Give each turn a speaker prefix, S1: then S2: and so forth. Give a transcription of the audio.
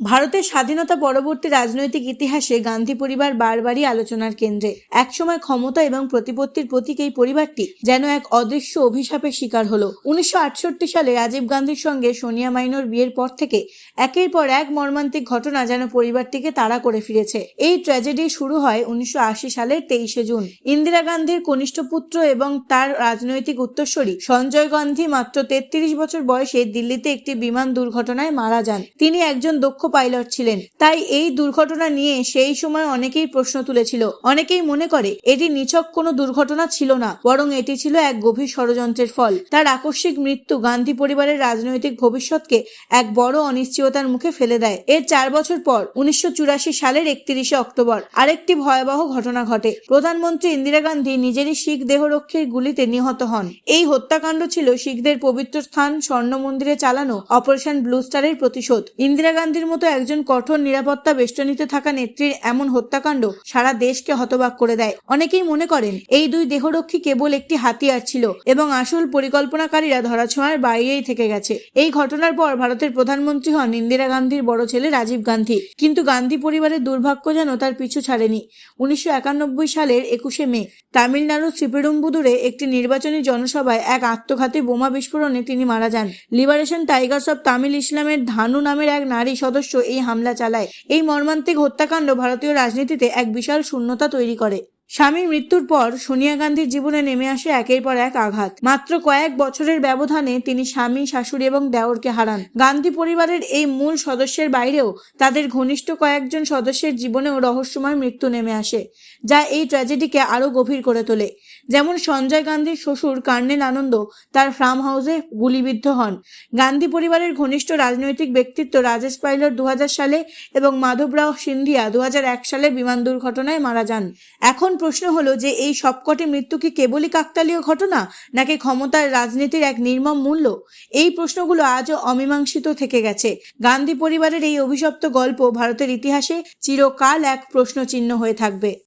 S1: ভারতের স্বাধীনতা পরবর্তী রাজনৈতিক ইতিহাসে গান্ধী পরিবার বারবারই আলোচনার কেন্দ্রে। একসময় ক্ষমতা এবং প্রতিপত্তির প্রতীক এই পরিবারটি যেন এক অদৃশ্য অভিশাপের শিকার হলো। উনিশশো আটষট্টি সালে রাজীব গান্ধীর সঙ্গে সোনিয়া মাইনোর বিয়ের পর থেকে একের পর এক মর্মান্তিক ঘটনা যেন পরিবারটিকে তাড়া করে ফিরেছে। এই ট্র্যাজেডি শুরু হয় উনিশশো আশি সালের তেইশে জুন। ইন্দিরা গান্ধীর কনিষ্ঠ পুত্র এবং তার রাজনৈতিক উত্তরসূরি সঞ্জয় গান্ধী মাত্র তেত্রিশ বছর বয়সে দিল্লিতে একটি বিমান দুর্ঘটনায় মারা যান। তিনি একজন দক্ষ পাইলট ছিলেন। তাই এই দুর্ঘটনা নিয়ে সেই সময় অনেকেই প্রশ্ন তুলেছিল। অনেকেই মনে করে এটি নিছক কোনো দুর্ঘটনা ছিল না, বরং এটি ছিল এক গভীর ষড়যন্ত্রের ফল। তার আকস্মিক মৃত্যু গান্ধী পরিবারের রাজনৈতিক ভবিষ্যৎকে এক বড় অনিশ্চয়তার মুখে ফেলে দেয়। এর চার বছর পর উনিশশো সালের একত্রিশে অক্টোবর আরেকটি ভয়াবহ ঘটনা ঘটে। প্রধানমন্ত্রী ইন্দিরা গান্ধী নিজেরই শিখ দেহরক্ষীর গুলিতে নিহত হন। এই হত্যাকাণ্ড ছিল শিখদের পবিত্র স্থান স্বর্ণ মন্দিরে চালানো অপারেশন ব্লু স্টারের প্রতিশোধ। ইন্দিরা গান্ধীর মতো একজন কঠোর নিরাপত্তা বেষ্টনীতে থাকা নেত্রীর এমন হত্যাকাণ্ড সারা দেশকে হতবাক করে দেয়। অনেকেই মনে করেন, এই দুই দেহরক্ষী কেবল একটি হাতিয়ার ছিল এবং আসল পরিকল্পনাকারীরা ধরাছোঁয়ার বাইরেই থেকে গেছে। এই ঘটনার পর ভারতের প্রধানমন্ত্রী হন ইন্দিরা গান্ধীর বড় ছেলে রাজীব গান্ধী। কিন্তু গান্ধী পরিবারের দুর্ভাগ্য যেন তার পিছু ছাড়েনি। উনিশশো একানব্বই সালের একুশে মে তামিলনাড়ুর শ্রীপেরুম্বুদুরে একটি নির্বাচনী জনসভায় এক আত্মঘাতী বোমা বিস্ফোরণে তিনি মারা যান। লিবারেশন টাইগার্স অব তামিল ইসলামের ধানু নামের এক নারী সদস্য এই হামলা চালায়। এই মর্মান্তিক হত্যাকাণ্ড ভারতীয় রাজনীতিতে এক বিশাল শূন্যতা তৈরি করে। স্বামীর মৃত্যুর পর সোনিয়া গান্ধীর জীবনে নেমে আসে একের পর এক আঘাত। মাত্র কয়েক বছরের ব্যবধানে তিনি স্বামী, শাশুড়ি এবং দেওরকে হারান। গান্ধী পরিবারের এই মূল সদস্যের বাইরেও তাদের ঘনিষ্ঠ কয়েকজন সদস্যের জীবনেও রহস্যময় মৃত্যু নেমে আসে, যা এই ট্র্যাজেডিকে আরও গভীর করে তোলে। যেমন সঞ্জয় গান্ধীর শ্বশুর কার্নেল আনন্দ তার ফার্ম হাউসে গুলিবিদ্ধ হন। গান্ধী পরিবারের ঘনিষ্ঠ রাজনৈতিক ব্যক্তিত্ব রাজেশ পাইলট দু হাজার সালে এবং মাধবরাও সিন্ধিয়া দু হাজার এক সালে বিমান দুর্ঘটনায় মারা যান। এখন প্রশ্ন হলো যে এই সবকটি মৃত্যু কি কেবলই কাকতালীয় ঘটনা নাকি ক্ষমতার রাজনীতির এক নির্মম মূল্য? এই প্রশ্নগুলো আজও অমীমাংসিত থেকে গেছে। গান্ধী পরিবারের এই অভিশপ্ত গল্প ভারতের ইতিহাসে চিরকাল এক প্রশ্নচিহ্ন হয়ে থাকবে।